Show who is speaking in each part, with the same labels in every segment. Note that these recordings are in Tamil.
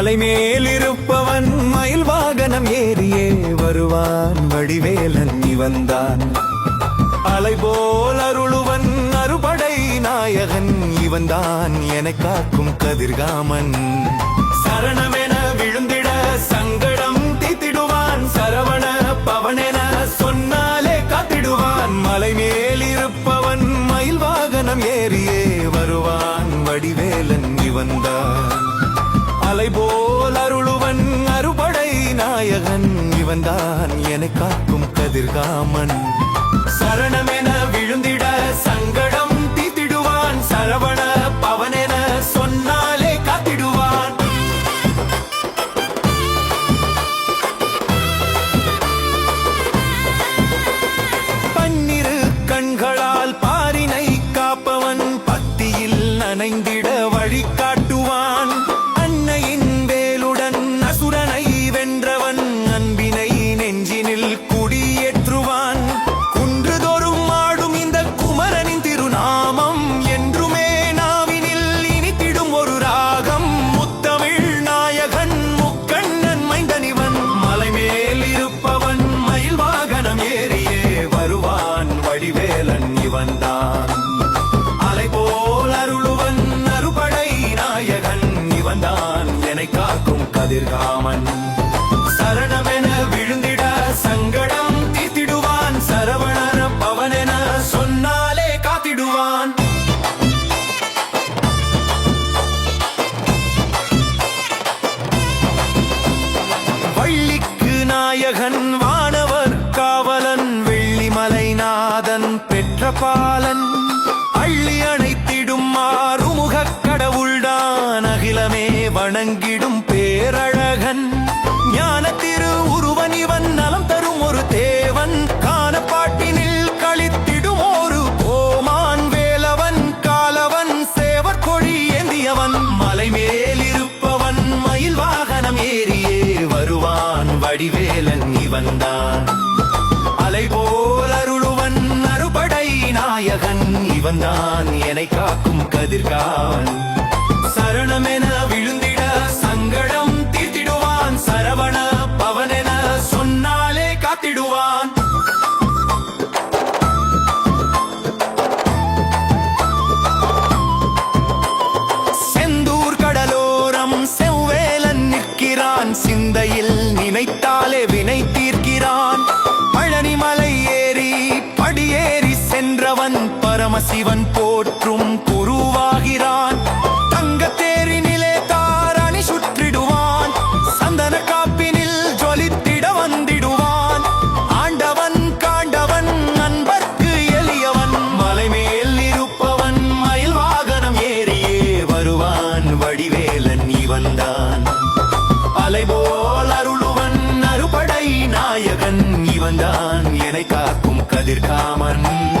Speaker 1: மலை மேலிருப்பவன் மயில் வாகனம் ஏறியே வருவான் வடிவேலன் இவன்தான். அலை போல் அருளுவன் அறுபடை நாயகன் இவன்தான். என காக்கும் கதிர்காமன். நாயகன் இவன்தான் என காக்கும் கதிர்காமன். சரணமென விழுந்திட சங்கடம் தீத்திடுவான் சரவண கதிர்காமன். சரணமென விழுந்திட சங்கடம் தீத்திடுவான் சரவணன பவனென சொன்னாலே காத்திடுவான். வள்ளிக்கு நாயகன் வானவர் காவலன் வெள்ளிமலைநாதன் பெற்ற பாலன். அள்ளி அணைத்திடும் மாறுமுகக் கடவுள்தான். அகிலமே வணங்கிடும் வருவான் வடிவேலன் இவன்தான் அலை போல் அருளுவன் அறுபடை நாயகன் இவன்தான். என்னை காக்கும் கதிர்கான். சரணமென நிற்கிறான் சிந்தையில் நினைத்தாலே வினை தீர்க்கிறான். பழனிமலை ஏறி படியேறி சென்றவன் பரமசிவன் போற்றும் குருவாகிறான். அலை போல் அருளுவன் அறுபடை நாயகன். இவன்தான் என்னை காக்கும் கதிர்காமன்.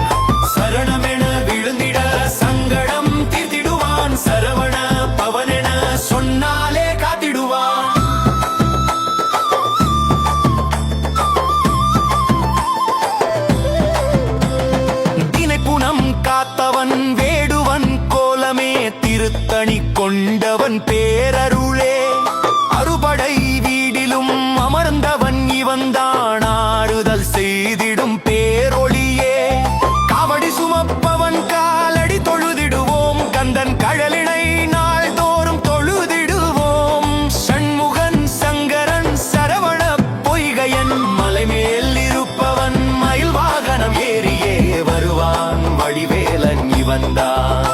Speaker 1: வடிவேலன் இவன்தான்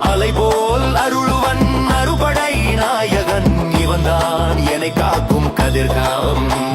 Speaker 1: அலை போல் அருளுவன் அறுபடை நாயகன் இவன்தான். என்னை காக்கும் கதிர்காம்